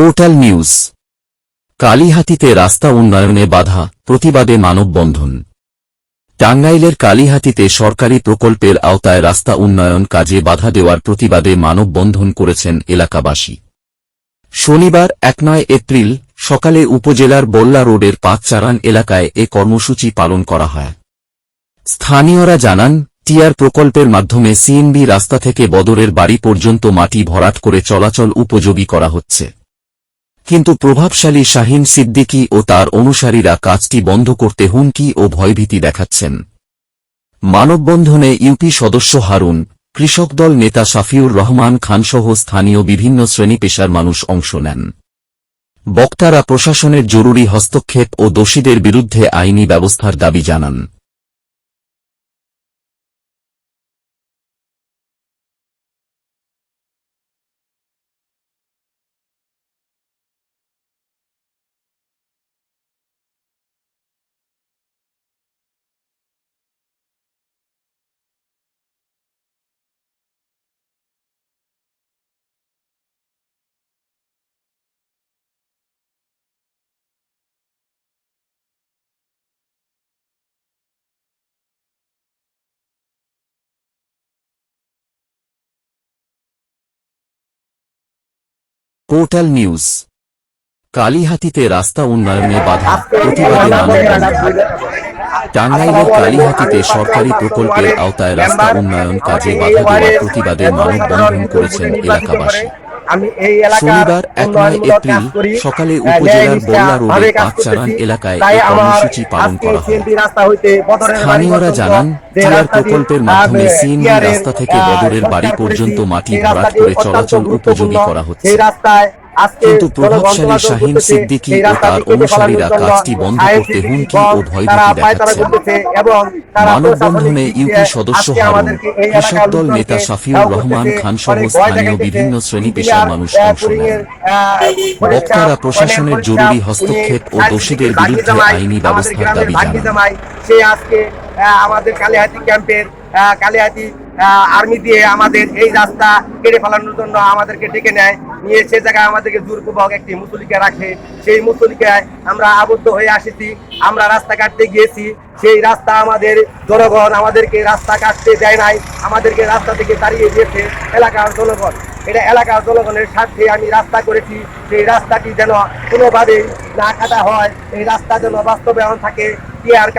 Portal news. কালীহাতিতে রাস্তা উন্নয়নে বাধা, প্রতিবাদে মানববন্ধন। টাঙ্গাইলের কালীহাতিতে সরকারি প্রকল্পের আওতায় রাস্তা উন্নয়ন কাজে বাধা দেওয়ার প্রতিবাদে মানববন্ধন করেছেন এলাকাবাসী। শনিবার এক নয় এপ্রিল সকালে উপজেলার বল্লা রোডের পাঁচচারান এলাকায় এ কর্মসূচি পালন করা হয়। স্থানীয়রা জানান, টিআর প্রকল্পের মাধ্যমে সিএনবি রাস্তা থেকে বদরের বাড়ি পর্যন্ত মাটি ভরাট করে চলাচল উপযোগী করা হচ্ছে। কিন্তু প্রভাবশালী শাহিন সিদ্দিকী ও তার অনুসারীরা কাজটি বন্ধ করতে হুমকি ও ভয়ভীতি দেখাচ্ছেন। মানববন্ধনে ইউপি সদস্য হারুন, কৃষক দল নেতা শাফিউর রহমান খানসহ স্থানীয় বিভিন্ন শ্রেণি পেশার মানুষ অংশ নেন। বক্তারা প্রশাসনের জরুরি হস্তক্ষেপ ও দোষীদের বিরুদ্ধে আইনি ব্যবস্থার দাবি জানান। Portal news. কালীহাতিতে রাস্তা উন্নয়নে বাধা, প্রতিবাদে টাঙ্গাইলের কালীহাতিতে সরকারি প্রকল্পের আওতায় রাস্তা উন্নয়ন কাজে বাধা দেওয়ার প্রতিবাদে মানববন্ধন করেছেন এলাকাবাসী। শনিবার এক নয় উন্নয়নমূলক এপ্রিল সকালে উপজেলার বল্লা রোডে পাঁচচারান এলাকায় এই কর্মসূচি পালন করা হয়। স্থানীয়রা জানান টিআর প্রকল্পের মাধ্যমে সিএনবি রাস্তা থেকে বদরের বাড়ি পর্যন্ত মাটি ভরাট করে চলাচল উপযোগী করা হচ্ছে। কিন্তু প্রভাবশালী শাহিন সিদ্দিকী ও তার অনুসারীরা কাজটি বন্ধ করতে হুমকি ও ভয়ভীতি দেখাচ্ছেন তারা মানববন্ধনে ইউপি সদস্য হারুন। কৃষক দল নেতা শাফিউর রহমান খান সহ স্থানীয় বিভিন্ন শ্রেণি পেশার মানুষ অংশ নেন বক্তারা প্রশাসনের জরুরি হস্তক্ষেপ ও দোষীদের বিরুদ্ধে আইনি ব্যবস্থার দাবি জানান। আমাদের কালিহাতি ক্যাম্পের কালিহাতি আর্মি দিয়ে আমাদের এই রাস্তা কেটে ফেলানোর জন্য আমাদেরকে ডেকে নেয়। নিয়ে সে জায়গায় আমাদেরকে দুর্গভোগ একটি মুসলিকে রাখে। সেই মুসলিকায় আমরা আবদ্ধ হয়ে আসেছি। আমরা রাস্তা কাটতে গিয়েছি। সেই রাস্তা আমাদের জনগণ আমাদেরকে রাস্তা কাটতে দেয় নাই। আমাদেরকে রাস্তা থেকে তাড়িয়ে দিয়েছে এলাকার জনগণ। এটা এলাকার জনগণের স্বার্থে আমি রাস্তা করেছি। সেই রাস্তাটি যেন কোনোভাবেই না কাটা হয়। এই রাস্তা যেন বাস্তবায়ন থাকে। কেয়ার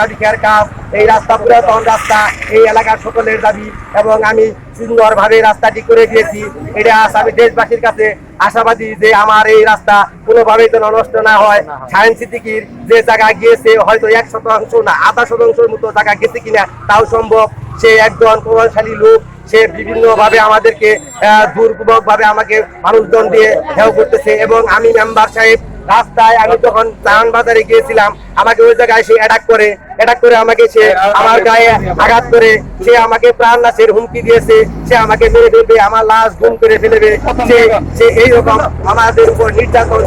কাজ এই রাস্তা পুরাতন রাস্তা, এই এলাকার সকলের দাবি এবং আমি সুন্দরভাবে রাস্তাটি করে দিয়েছি। এটা আমি দেশবাসীর কাছে আশাবাদী যে আমার এই রাস্তা কোনোভাবেই যেন নষ্ট না হয়। সায়েন্স সিটিকির যে জায়গা গিয়েছে, হয়তো এক শতাংশ না, আধা শতাংশের মতো জায়গা গেছে কিনা, তাও সম্ভব। সে একজন প্রভাবশালী লোক, সে বিভিন্ন ভাবে আমাদেরকে দুর্পূর্বক ভাবে আমাকে মানুষজন দিয়ে হেও করতেছে এবং আমি মেম্বার সাহেব রাস্তায় আমি যখন চান বাজারে গিয়েছিলাম, আমাকে ওই জায়গায় সে অ্যাটাক করে অ্যাটাক করে আমাকে সে আমার গায়ে আঘাত করে, সে আমাকে প্রাণ নাশের হুমকি দিয়েছে, সে আমাকে মেরে ফেলবে, আমার লাশ গুম করে ফেলবে, সে সে এইরকম আমাদের উপর নির্যাতন।